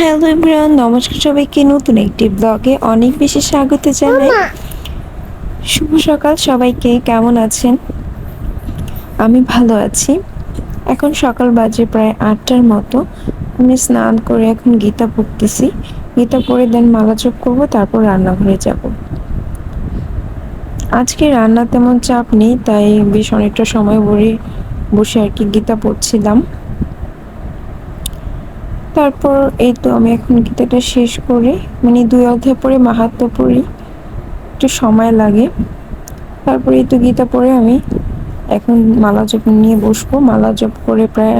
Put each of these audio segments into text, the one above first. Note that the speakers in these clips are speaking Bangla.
হ্যালো এভরিওয়ান নমস্কার সবাইকে নতুন একটি ব্লগে অনেক বেশি স্বাগত জানাই। শুভ সকাল সবাইকে কেমন আছেন? আমি ভালো আছি। এখন সকাল বাজে প্রায় আটটার মতো। আমি স্নান করে এখন গীতা পড়তেছি। গীতা পড়ে দেন মালা চোখ করব তারপর রান্নাঘরে যাব। আজকে রান্না তেমন চাপ নেই তাই বেশ অনেকটা সময় বসে আর কি গীতা পড়ছিলাম। তারপর এই তো আমি এখন গীতাটা শেষ করি। মানে দুই অধ্যায় পরে মাহাত্ম পড়ি। একটু সময় লাগে। তারপরে এই তো গীতা পড়ে আমি এখন মালা জপ নিয়ে বসবো। মালা জপ করে প্রায়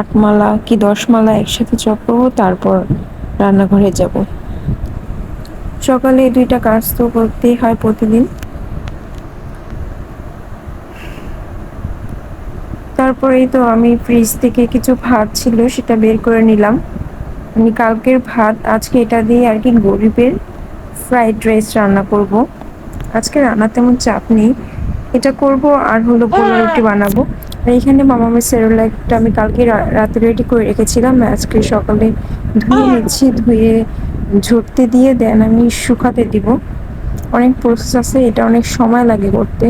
আট মালা কি দশ মালা একসাথে জপ করব, তারপর রান্নাঘরে যাব। সকালে দুইটা কাজ তো করতেই হয় প্রতিদিন। তারপরেই তো আমি ফ্রিজ থেকে কিছু ভাত ছিল সেটা বের করে নিলাম। আমি কালকের ভাত আজকে এটা দিয়ে আর কি গরিবের ফ্রাইড রাইস রান্না করব। আজকে রান্না তেমন চাপ নেই। এটা করব আর হলো পোলা রুটি বানাবো। আর এখানে মামামের সেরোলাইটটা আমি কালকে রাতে রেডি করে রেখেছিলাম। আজকে সকালে ধুয়ে নিচ্ছি ধুয়ে ঝরতে দিয়ে দেন আমি শুকাতে দিব। অনেক প্রসেস আছে এটা অনেক সময় লাগে করতে।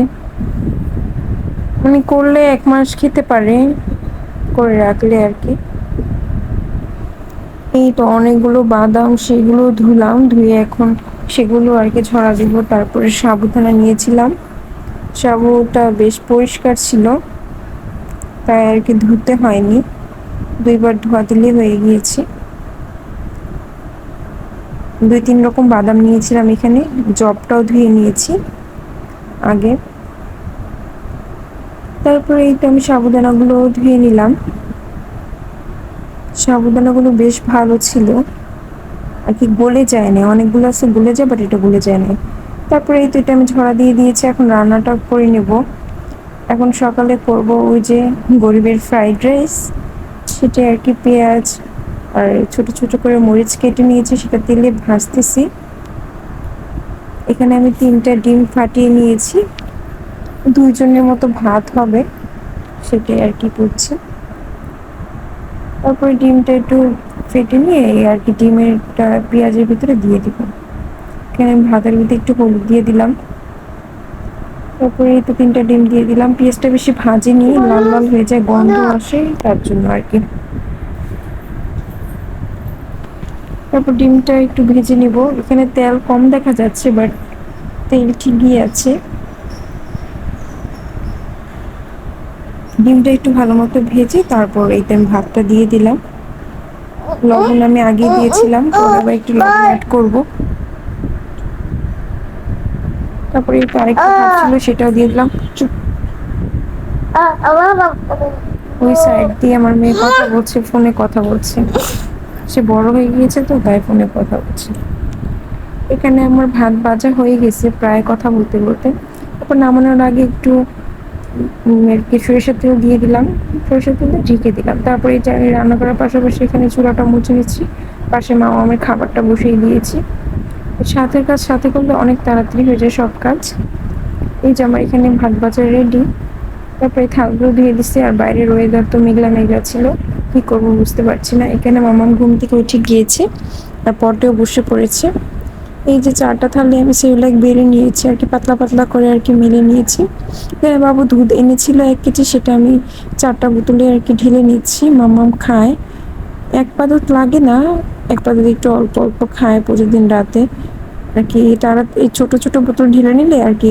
মানে করলে এক মাস খেতে পারে, করে রাখলে আর কি। এই তো অনেকগুলো বাদাম, সেগুলো ধুলাম, ধুয়ে এখন সেগুলো আর কি ছড়া দিব। তারপরে সাবুদানা নিয়েছিলাম। সাবুটা বেশ পরিষ্কার ছিল, তাই আর কি ধুতে হয়নি। দুইবার ধোয়া দিলে হয়ে গিয়েছে। দুই তিন রকম বাদাম নিয়েছিলাম এখানে, জবটাও ধুয়ে নিয়েছি আগে। তারপরে এই তো আমি সাবুদানাগুলো ধুয়ে নিলাম। সাবুদানাগুলো বেশ ভালো ছিল। আর কি গলে যায় না অনেকগুলো আছে গলে যায় বাট এটা গলে যায় না তারপরে এই তো এটা আমি ঝরা দিয়ে দিয়েছি, এখন রান্নাটা করে নেব। এখন সকালে করব ওই যে গরিবের ফ্রাইড রাইস। সেটা আর কি পেঁয়াজ আর ছোট ছোট করে মরিচ কেটে নিয়েছি, সেটা তেলে ভাজতেছি। এখানে আমি তিনটা ডিম ফাটিয়ে নিয়েছি। দুইজনের মতো ভাত হবে, সেটাই আর কি করছে। তারপরে ডিমটা একটু ফেটে নিয়ে আর কি ডিমেরটা পেঁয়াজের ভিতরে দিয়ে দিব। এখানে আমি ভাতের ভিতরে একটু হলুদ দিয়ে দিলাম। তারপরে তো তিনটা ডিম দিয়ে দিলাম। পেঁয়াজটা বেশি ভাজিনি, লাল লাল হয়ে যায়, গন্ধ আসে, তার জন্য আর কি। তারপর ডিমটা একটু ভেজে নিব। এখানে তেল কম দেখা যাচ্ছে, বাট তেল ঠিকই আছে। ডিমটা একটু ভালো মতো ভেজে তারপর এইতে আমি ভাতটা দিয়ে দিলাম। লবণ আমি আগে দিয়েছিলাম আবার একটু লবণ অ্যাড করব। তারপরে একটু আরেকটা ভাত ছিল সেটাও দিয়ে দিলাম। ওই সাইড দিয়ে আমার মেয়ে কথা বলছে, ফোনে কথা বলছে। সে বড় হয়ে গিয়েছে তো, তাই ফোনে কথা বলছে। এখানে আমার ভাত ভাজা হয়ে গেছে, প্রায় কথা বলতে বলতে। তারপর নামানোর আগে একটু সরিষার তেল দিয়ে দিলাম, সরিষার তেলে ঢেকে দিলাম। তারপরে আমি রান্না করার পাশাপাশি এখানে চুলাটা মুছে নিচ্ছি। পাশে মা আমি খাবারটা বসিয়ে দিয়েছি। সাথের কাজ সাথে করলে অনেক তাড়াতাড়ি হয়ে যায় সব কাজ। এই যে আমার এখানে ভাত বাজার রেডি তারপরে থালগুলো ধুয়ে দিচ্ছি আর বাইরের ওয়েদার তো মেঘলা মেঘলা ছিল, কি করব বুঝতে পারছি না। এখানে মামাম ঘুম থেকে উঠে গিয়েছে আর পটেও বসে পড়েছে। এই যে চারটা থালে আমি সেগুলো বেড়ে নিয়েছি, আর কি পাতলা পাতলা করে আর কি মেলে নিয়েছি। এখানে বাবু দুধ এনেছিল এক কেজি, সেটা আমি চারটা বোতলে আর কি ঢেলে নিচ্ছি মামাম খায়। এক পা দুধ লাগে না, এক পা দুধ একটু অল্প অল্প খায় প্রতিদিন রাতে। আর কি তারা এই ছোট ছোট বোতল ঢেলে নিলে আর কি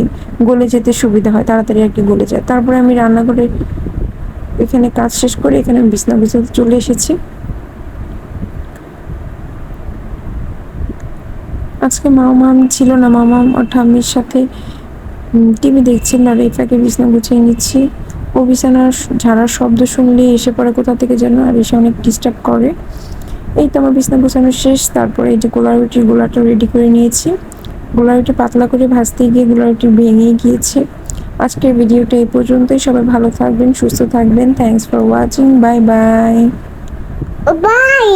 গলে যেতে সুবিধা হয়, তাড়াতাড়ি আর কি গলে যায়। তারপরে আমি রান্না করে এখানে কাজ শেষ করে এখানে বিছনা বিছাতে চলে এসেছি। আজকে মামা ছিল না মামা ওর ঠাম্মির সাথে টিভি দেখছিল আর রেফাকে ফাঁকে বিছনা গুছিয়ে নিচ্ছি। ও বিছানার ঝাড়ার শব্দ শুনলে এসে পড়ে কোথা থেকে যেন আর এসে অনেক ডিস্টার্ব করে। এই তো আমার বিছনা গুছানো শেষ, তারপরে এই যে গোলা রুটির গোলাটা রেডি করে নিয়েছি। গোলা রুটি পাতলা করে ভাজতে গিয়ে গোলা রুটি ভেঙে গিয়েছে। আজকের ভিডিওটা এই পর্যন্তই, সবাই ভালো থাকবেন, সুস্থ থাকবেন thanks for watching bye bye bye